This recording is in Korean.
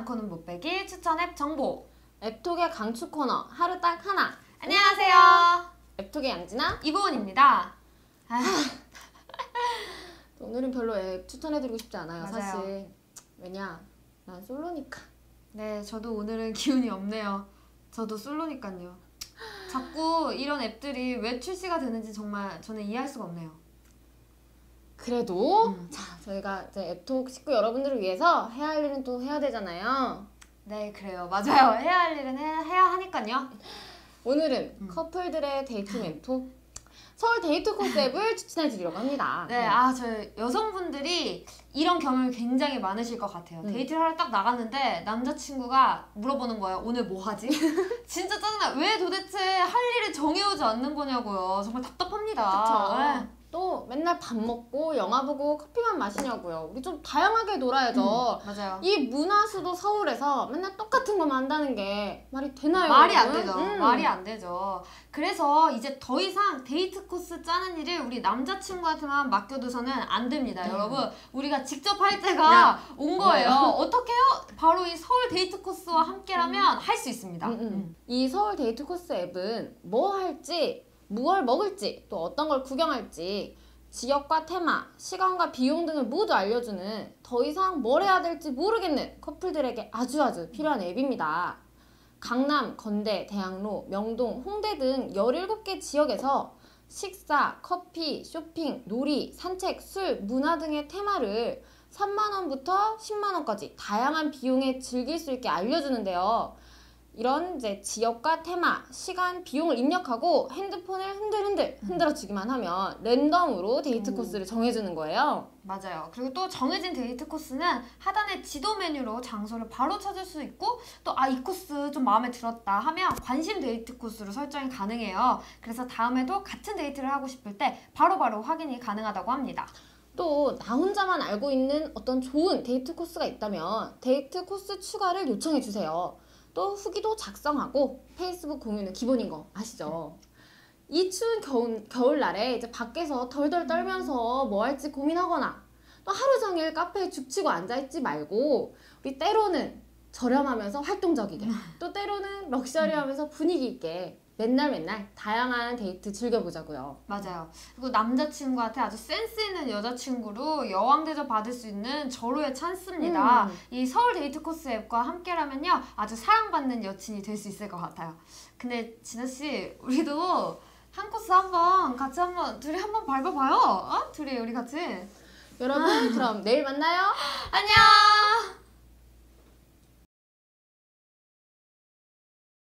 않고는 못 빼기 추천 앱 정보. 앱톡의 강추 코너 하루 딱 하나. 안녕하세요. 앱톡의 양진아. 이보은입니다. 아, 오늘은 별로 앱 추천해드리고 싶지 않아요, 맞아요. 사실. 왜냐, 난 솔로니까. 네, 저도 오늘은 기운이 없네요. 저도 솔로니까요. 자꾸 이런 앱들이 왜 출시가 되는지 정말 저는 이해할 수가 없네요. 그래도 음. 자 저희가 이제 앱톡 식구 여러분들을 위해서 해야 할 일은 또 해야 되잖아요. 네, 그래요. 맞아요. 해야 할 일은 해, 해야 하니까요. 오늘은 음. 커플들의 데이트 멘토 서울 데이트 코스 앱을 추천해 드리려고 합니다. 네, 아, 저 여성분들이 이런 경험이 굉장히 많으실 것 같아요. 음. 데이트를 하러 딱 나갔는데 남자친구가 물어보는 거예요. 오늘 뭐 하지? 진짜 짜증나. 왜 도대체 할 일을 정해오지 않는 거냐고요. 정말 답답합니다. 그쵸. 네. 또 맨날 밥 먹고 영화 보고 커피만 마시냐고요. 우리 좀 다양하게 놀아야죠. 맞아요. 이 문화수도 서울에서 맨날 똑같은 것만 한다는 게 말이 되나요? 말이 안? 되죠. 음. 말이 안 되죠. 그래서 이제 더 이상 데이트 코스 짜는 일을 우리 남자친구한테만 맡겨둬서는 안 됩니다. 네. 여러분, 우리가 직접 할 때가 온 거예요. 어떻게요? 바로 이 서울 데이트 코스와 함께라면 할 수 있습니다. 음, 음. 이 서울 데이트 코스 앱은 뭐 할지, 무얼 먹을지, 또 어떤 걸 구경할지, 지역과 테마, 시간과 비용 등을 모두 알려주는 더 이상 뭘 해야 될지 모르겠는 커플들에게 아주 아주 필요한 앱입니다. 강남, 건대, 대학로, 명동, 홍대 등 17개 지역에서 식사, 커피, 쇼핑, 놀이, 산책, 술, 문화 등의 테마를 3만원부터 10만원까지 다양한 비용에 즐길 수 있게 알려주는데요. 이런 이제 지역과 테마, 시간, 비용을 입력하고 핸드폰을 흔들흔들 흔들어주기만 하면 랜덤으로 데이트 오. 코스를 정해주는 거예요. 맞아요. 그리고 또 정해진 데이트 코스는 하단의 지도 메뉴로 장소를 바로 찾을 수 있고 또 아 이 코스 좀 마음에 들었다 하면 관심 데이트 코스로 설정이 가능해요. 그래서 다음에도 같은 데이트를 하고 싶을 때 바로바로 확인이 가능하다고 합니다. 또나 혼자만 알고 있는 어떤 좋은 데이트 코스가 있다면 데이트 코스 추가를 요청해 주세요. 또 후기도 작성하고 페이스북 공유는 기본인 거 아시죠? 이 추운 겨울, 겨울날에 이제 밖에서 덜덜 떨면서 뭐 할지 고민하거나 또 하루 종일 카페에 죽치고 앉아있지 말고 우리 때로는 저렴하면서 활동적이게 또 때로는 럭셔리하면서 분위기 있게 맨날 맨날 다양한 데이트 즐겨보자고요. 맞아요. 그리고 남자친구한테 아주 센스 있는 여자친구로 여왕 대접 받을 수 있는 절호의 찬스입니다. 음. 이 서울 데이트 코스 앱과 함께라면요 아주 사랑받는 여친이 될 수 있을 것 같아요. 근데 진아 씨 우리도 한 코스 한번 같이 한번 둘이 한번 밟아봐요. 어? 둘이 우리 같이. 여러분 그럼 내일 만나요. 안녕.